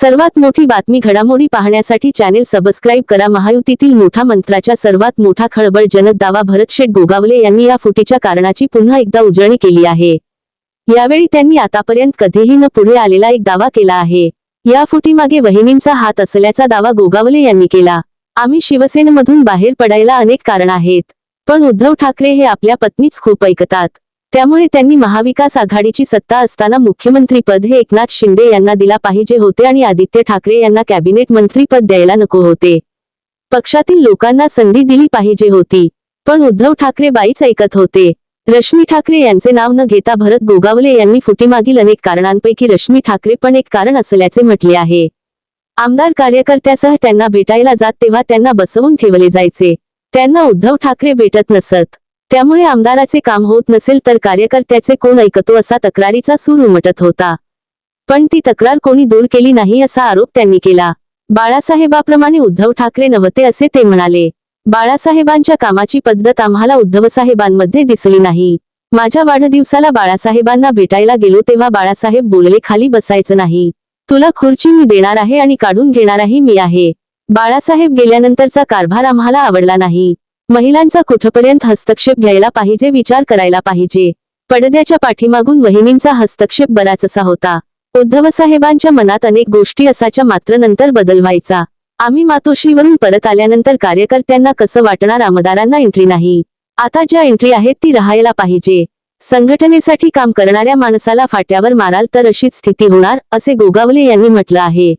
सर्वात मोठी बातमी घडामोडी पाहण्यासाठी चॅनेल सबस्क्राईब करा. महायुतीतील मोठा मंत्राच्या सर्वात मोठा खळबळजनक दावा भरतशेठ गोगावले यांनी या फुटीच्या कारणाची पुन्हा एकदा उजळणी केली आहे. यावेळी त्यांनी आतापर्यंत कधीही न पुढे आलेला एक दावा केला आहे. या फुटीमागे वहिनींचा हात असल्याचा दावा गोगावले यांनी केला. आम्ही शिवसेनेमधून बाहेर पडायला अनेक कारण आहेत. पण उद्धव ठाकरे हे आपल्या पत्नीच खूप ऐकतात. त्यामुळे त्यांनी महाविकास आघाडीची सत्ता असताना मुख्यमंत्रीपद हे एकनाथ शिंदे यांना दिला पाहिजे होते आणि आदित्य ठाकरे यांना कॅबिनेट मंत्रीपद द्यायला नको होते. पक्षातील लोकांना संधी दिली पाहिजे होती. पण उद्धव ठाकरे बाईच ऐकत होते. रश्मी ठाकरे यांचे नाव न घेता भरत गोगावले यांनी फुटीमागील अनेक कारणांपैकी रश्मी ठाकरे पण एक कारण असल्याचे म्हटले आहे. आमदार कार्यकर्त्यासह त्यांना भेटायला जात तेव्हा त्यांना बसवून ठेवले जायचे. त्यांना उद्धव ठाकरे भेटत नसत. त्यामुळे आमदाराचे काम होत नसेल तर कार्यकर्त्याचे कोण ऐकतो असा तक्रारीचा सूर उमटत होता. पण ती तक्रार कोणी दूर केली नाही असा आरोप त्यांनी केला. बाळासाहेबाप्रमाणे उद्धव ठाकरे नव्हते असे ते म्हणाले. बाळासाहेबांच्या कामाची पद्धत आम्हाला उद्धवसाहेबांमध्ये दिसली नाही. माझ्या वाढदिवसाला बाळासाहेबांना भेटायला गेलो तेव्हा बाळासाहेब बोलले खाली बसायचं नाही. तुला खुर्ची मी देणार आहे आणि काढून घेणाराही मी आहे. बाळासाहेब गेल्यानंतरचा कारभार आम्हाला आवडला नाही. महिलांचा कुठपर्यंत हस्तक्षेप घ्यायला पाहिजे विचार करायला पाहिजे. पडद्याच्या पाठीमागून वहिनींचा हस्तक्षेप बराच असा होता. उद्धव साहेबांच्या मनात अनेक गोष्टी असाच्या मात्र नंतर बदल व्हायचा आम्ही मातोश्रीवरून परत आल्यानंतर कार्यकर्त्यांना कसं वाटणार आमदारांना एंट्री नाही. आता ज्या एंट्री आहेत ती राहायला पाहिजे. संघटनेसाठी काम करणाऱ्या माणसाला फाट्यावर माराल तर अशीच स्थिती होणार असे गोगावले यांनी म्हटलं आहे.